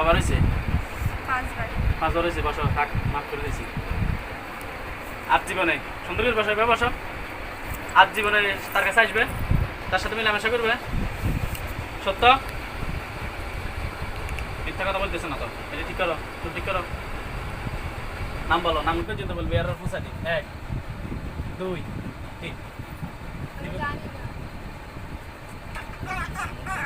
কয়বার হয়েছে? পাঁচবার হয়েছে বসো থাক মাফ করে দিয়েছি। আজ জীবনে সুন্দর করে বসো এবার বসো। আজ জীবনে তার কাছে আসবে তার সাথে মিলামেশা করবে। সত্য? মিথ্যা কথা বলতেছে না তো। এটা ঠিক করো তুমি ঠিক করো। নাম বলো নাম পর্যন্ত বলবি আর ফুসানি। এক দুই তিন আমি জানি না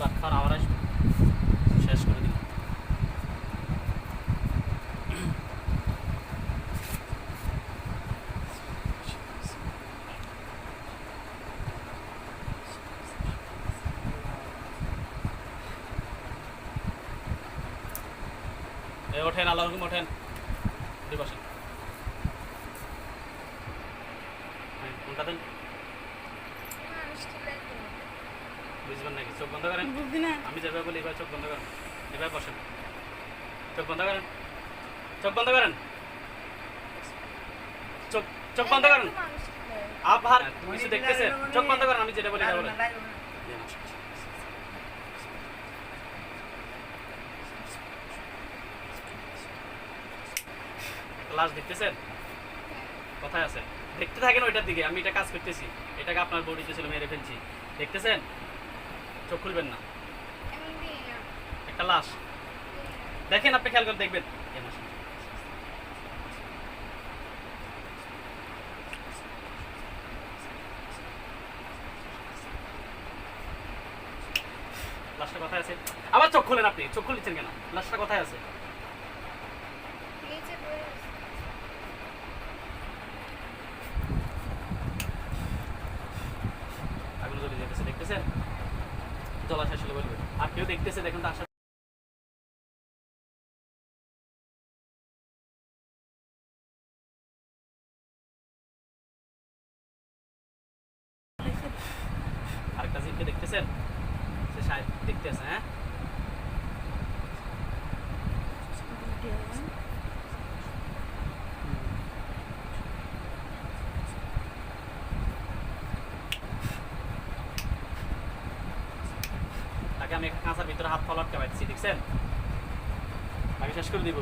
তারপর আবার আসবে শেষ করে দিলাম এই ওঠেন আল্লাহ ওঠেন। দুই বসেন হ্যাঁ, কোনটা দেন। বুঝবেন নাকি? চোখ বন্ধ করেন। আমি যেভাবে বলি এবার চোখ বন্ধ করেন। এবার বসেন। চোখ বন্ধ করেন। চোখ বন্ধ করেন। চোখ চোখ বন্ধ করেন। আবার কিছু দেখতেছেন চোখ বন্ধ করেন আমি যেটা বলি বলেন ক্লাস দেখতেছেন? কোথায় আছে। দেখতে থাকেন ওইটার দিকে, আমি এটা কাজ করতেছি। এটাকে আপনার বডিতে ছিল, মেরে ফেলছি। দেখতেছেন? চোখ খুলবেন না। একটা লাশ। দেখেন আপনি খেয়াল করে দেখবেন। লাশটা কোথায় আছে? আবার চোখ খুলেন আপনি। চোখ খুলেছেন কেন? লাশটা কোথায় আছে? দেখতেছেন? জলাশয় শেষ বলবে আর কেউ দেখতেছে, দেখুন তো আশা আরেকটা জিনকে দেখতেছেন? সে সাহেব দেখতেছে হ্যাঁ? তাকে আমি কাঁচার ভিতরে হাত ফলাটকে পাচ্ছি দেখছেন? আমি শেষ করে দিব।